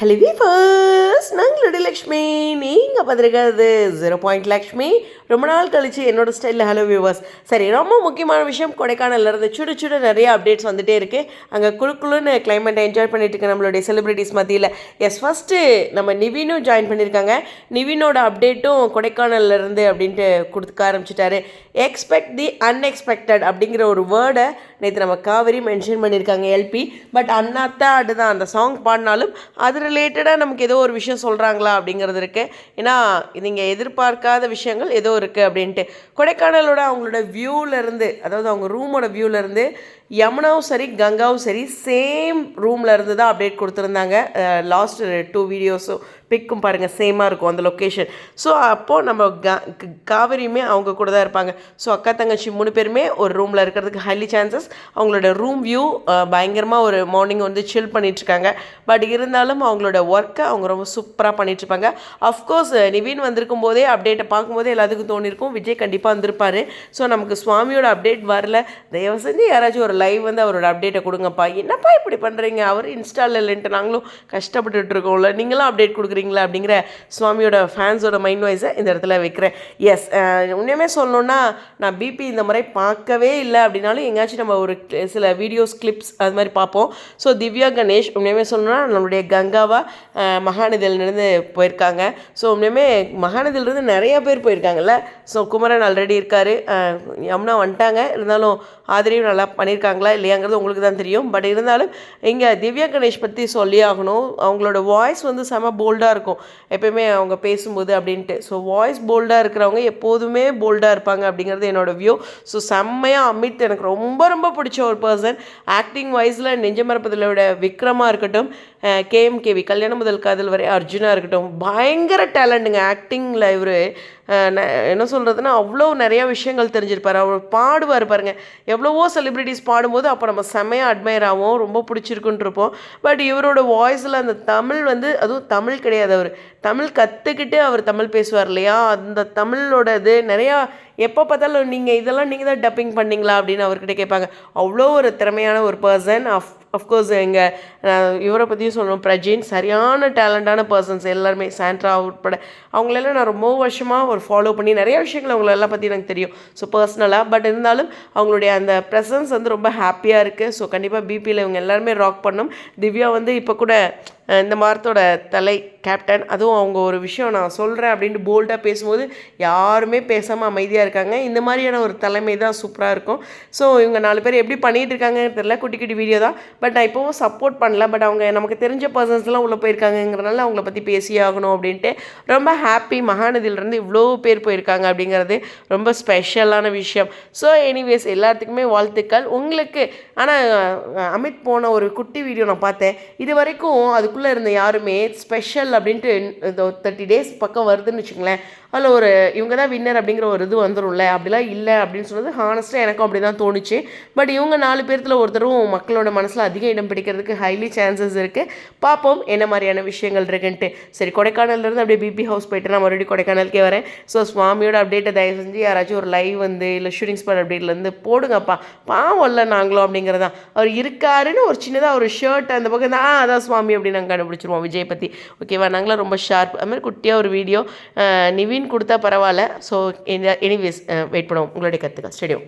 Hello வீஃபர்ஸ் நாங்களுடைய Lakshmi. நீங்கள் பார்த்துருக்காது zero point Lakshmi ரொம்ப நாள் கழிச்சு என்னோட ஸ்டைலில் ஹலோ வியூவர்ஸ் சரி ரொம்ப முக்கியமான விஷயம் கொடைக்கானல்ல இருந்து சுடு சுடு நிறைய அப்டேட்ஸ் வந்துட்டே இருக்குது அங்கே குழுக்குழுன்னு கிளைமேட்டை என்ஜாய் பண்ணிட்டு இருக்க நம்மளுடைய செலிப்ரிட்டிஸ் மத்தியில். எஸ் ஃபஸ்ட்டு நம்ம நிவினும் ஜாயின் பண்ணியிருக்காங்க நிவினோட அப்டேட்டும் கொடைக்கானல்ல இருந்து அப்படின்ட்டு கொடுக்க ஆரம்பிச்சிட்டாரு. எக்ஸ்பெக்ட் தி அன்எக்ஸ்பெக்டட் அப்படிங்கிற ஒரு வேர்டை நேற்று நம்ம காவிரி மென்ஷன் பண்ணியிருக்காங்க எல்பி பட் அண்ணாத்தா அடுதான் அந்த சாங் பாடினாலும் அது ரிலேட்டடாக நமக்கு ஏதோ ஒரு விஷயம் சொல்கிறாங்களா அப்படிங்கிறது இருக்குது ஏன்னா நீங்கள் எதிர்பார்க்காத விஷயங்கள் ஏதோ இருக்குது அப்படின்ட்டு. கொடைக்கானலோட அவங்களோட வியூவிலேருந்து அதாவது அவங்க ரூமோட வியூவிலேருந்து யமுனாவும் சரி கங்காவும் சரி சேம் ரூமில் இருந்து தான் அப்டேட் கொடுத்துருந்தாங்க. லாஸ்ட் டூ வீடியோஸும் பிக்கும் பாருங்கள் சேமாக இருக்கும் அந்த லொக்கேஷன் ஸோ அப்போது நம்ம காவிரியுமே காவேரியுமே அவங்க கூட தான் இருப்பாங்க. ஸோ அக்கா தங்கச்சி மூணு பேருமே ஒரு ரூமில் இருக்கிறதுக்கு ஹைலி சான்சஸ் அவங்களோட ரூம் வியூ பயங்கரமாக ஒரு மார்னிங் வந்து சில் பண்ணிகிட்ருக்காங்க பட் இருந்தாலும் அவங்களோட ஒர்க்கை அவங்க ரொம்ப சூப்பராக பண்ணிகிட்ருப்பாங்க அஃப்கோர்ஸ் நிவின் வந்திருக்கும் போதே அப்டேட்டை பார்க்கும்போதே எல்லாத்துக்கும் தோணியிருக்கும் விஜய் கண்டிப்பாக வந்திருப்பார். ஸோ நமக்கு சுவாமியோட அப்டேட் வரல. தயவு செஞ்சு யாராச்சும் ஒரு லைவ் வந்து அவரோட அப்டேட்டை கொடுங்கப்பா. என்னப்பா இப்படி பண்ணுறீங்க அவர் இன்ஸ்டாலில் இல்லைன்ட்டு நாங்களும் கஷ்டப்பட்டுட்டு இருக்கோம்ல. நீங்களும் அப்டேட் கொடுக்குறீங்களா அப்படிங்கிற சுவாமியோட ஃபேன்ஸோட மைண்ட் வைஸை இந்த இடத்துல வைக்கிறேன். எஸ் உண்மையுமே சொல்லணுன்னா நான் பிபி இந்த முறை பார்க்கவே இல்லை அப்படின்னாலும் எங்கேயாச்சும் நம்ம ஒரு சில வீடியோஸ் கிளிப்ஸ் அது மாதிரி பார்ப்போம். ஸோ திவ்யா கணேஷ் உண்மையுமே சொல்லணும்னா நம்மளுடைய கங்காவா மகாநதியிலிருந்து போயிருக்காங்க. ஸோ உண்மையுமே மகாநிதியிலிருந்து நிறைய பேர் போயிருக்காங்கல்ல? ஸோ குமரன் ஆல்ரெடி இருக்கார். யமுனா வந்துட்டாங்க. இருந்தாலும் ஆதரவு நல்லா பண்ணியிருக்காங்களா இல்லையாங்கிறது உங்களுக்கு தான் தெரியும். பட் இருந்தாலும் இங்கே திவ்யா கணேஷ் பற்றி சொல்லி ஆகணும். அவங்களோட வாய்ஸ் வந்து செம போல்டாக இருக்கும். எப்பயுமே அவங்க பேசும்போது அப்படின்ட்டு. ஸோ வாய்ஸ் போல்டாக இருக்கிறவங்க எப்போதுமே போல்டாக இருப்பாங்க அப்படிங்கிறது என்னோட வியூ ஸோ செம்மையாக அமித் எனக்கு ரொம்ப ரொம்ப பிடிச்ச ஒரு பர்சன் ஆக்டிங் வாய்ஸில் நெஞ்சமரப்பதிலோட விக்ரமாக இருக்கட்டும் கேஎம்கேவி கல்யாணம் முதல் காதல் வரை அர்ஜுனாக இருக்கட்டும் பயங்கர டேலண்ட்டுங்க ஆக்டிங்கில் இவர் என்ன சொல்கிறதுனா அவ்வளோ நிறையா விஷயங்கள் தெரிஞ்சிருப்பார். அவர் பாடுவார் பாருங்க. எவ்வளவோ செலிப்ரிட்டிஸ் பாடும்போது அப்போ நம்ம செம்மையாக அட்மையர் ஆகும் ரொம்ப பிடிச்சிருக்குன்ட்ருப்போம் பட் இவரோட வாய்ஸில் அந்த தமிழ் வந்து அதுவும் தமிழ் கிடையாது அவர். தமிழ் கற்றுக்கிட்டு அவர் தமிழ் பேசுவார் இல்லையா? அந்த தமிழோட இது நிறையா எப்போ பார்த்தாலும் நீங்கள் இதெல்லாம் நீங்கள் தான் டப்பிங் பண்ணீங்களா அப்படின்னு அவர்கிட்ட கேட்பாங்க. அவ்வளோ ஒரு திறமையான ஒரு பர்சன் அஃப் அஃப்கோர்ஸ் எங்கள் இவரை பற்றியும் சொல்லணும். பிரஜின் சரியான டேலண்டான பர்சன்ஸ் எல்லாருமே. சாண்ட்ரா உட்பட. அவங்களெல்லாம் நான் ரொம்ப வருஷமாக ஒரு ஃபாலோ பண்ணி நிறைய விஷயங்கள் அவங்களெல்லாம் பற்றி எனக்கு தெரியும். ஸோ பர்சனலாக பட் இருந்தாலும் அவங்களுடைய அந்த ப்ரெசன்ஸ் வந்து ரொம்ப ஹாப்பியாக இருக்குது ஸோ கண்டிப்பாக பிபியில் இவங்க எல்லாருமே ராக் பண்ணும். திவ்யா வந்து இப்போ கூட இந்த மரத்தோட தலை கேப்டன் அதுவும் அவங்க ஒரு விஷயம் நான் சொல்கிறேன் அப்படின்ட்டு போல்டாக பேசும்போது யாருமே பேசாமல் அமைதியாக இருக்காங்க. இந்த மாதிரியான ஒரு தலைமை தான் சூப்பராக இருக்கும். ஸோ இவங்க நாலு பேர் எப்படி பண்ணிகிட்டு இருக்காங்கன்னு தெரியல. குட்டி குட்டி வீடியோ தான். பட் நான் இப்போவும் சப்போர்ட் பண்ணல. பட் அவங்க நமக்கு தெரிஞ்ச பர்சன்ஸ்லாம் உள்ளே போயிருக்காங்கங்கிறனால அவங்கள பற்றி பேசியே ஆகணும் அப்படின்ட்டு ரொம்ப ஹாப்பி மகாநதியிலேருந்து இவ்வளோ பேர் போயிருக்காங்க அப்படிங்கிறது ரொம்ப ஸ்பெஷலான விஷயம். ஸோ எனிவேஸ் எல்லாத்துக்குமே வாழ்த்துக்கள். உங்களுக்கு ஆனால் அமித் போன ஒரு குட்டி வீடியோ நான் பார்த்தேன். இது வரைக்கும் அது அதுக்குள்ளே இருந்த யாருமே ஸ்பெஷல் அப்படின்ட்டு இந்த தேர்ட்டி டேஸ் பக்கம் வருதுன்னு வச்சுங்களேன் அதில் ஒரு இவங்க தான் வின்னர் அப்படிங்கிற ஒரு இது வந்துடும்ல அப்படிலாம் இல்லை அப்படின்னு சொன்னது ஹானஸ்ட்டாக எனக்கும் அப்படி தான் தோணுச்சு. பட் இவங்க நாலு பேர்த்தில் ஒருத்தரும் மக்களோட மனசில் அதிக இடம் பிடிக்கிறதுக்கு ஹைலி சான்சஸ் இருக்குது பார்ப்போம் என்ன மாதிரியான விஷயங்கள் இருக்குன்ட்டு. சரி கொடைக்கானல்லேருந்து அப்படியே பிபி ஹவுஸ் போயிட்டு நான் மறுபடியும் கொடைக்கானலுக்கே வரேன். ஸோ சுவாமியோட அப்டேட்டை தயவு செஞ்சு யாராச்சும் ஒரு லைவ் வந்து இல்லை ஷூட்டிங் ஸ்பாட் அப்டேட்லேருந்து போடுங்கப்பா. பாவம் இல்லை நாங்களும் அப்படிங்கிறதான். அவர் இருக்காருன்னு ஒரு சின்னதாக ஒரு ஷர்ட் அந்த பக்கம் தான் அதான் சுவாமி அப்படின்னாங்க. நாங்கள் கண்டுபிடிச்சிருவோம் விஜய் பற்றி ஓகேவா நாங்களாம் ரொம்ப ஷார்ப் அதுமாதிரி குட்டியாக ஒரு வீடியோ நிவின் கொடுத்தா பரவாயில்ல. ஸோ எனிவேஸ் வெயிட் பண்ணுவோம். உங்களுடைய கற்றுக்க ஸ்டேடியம்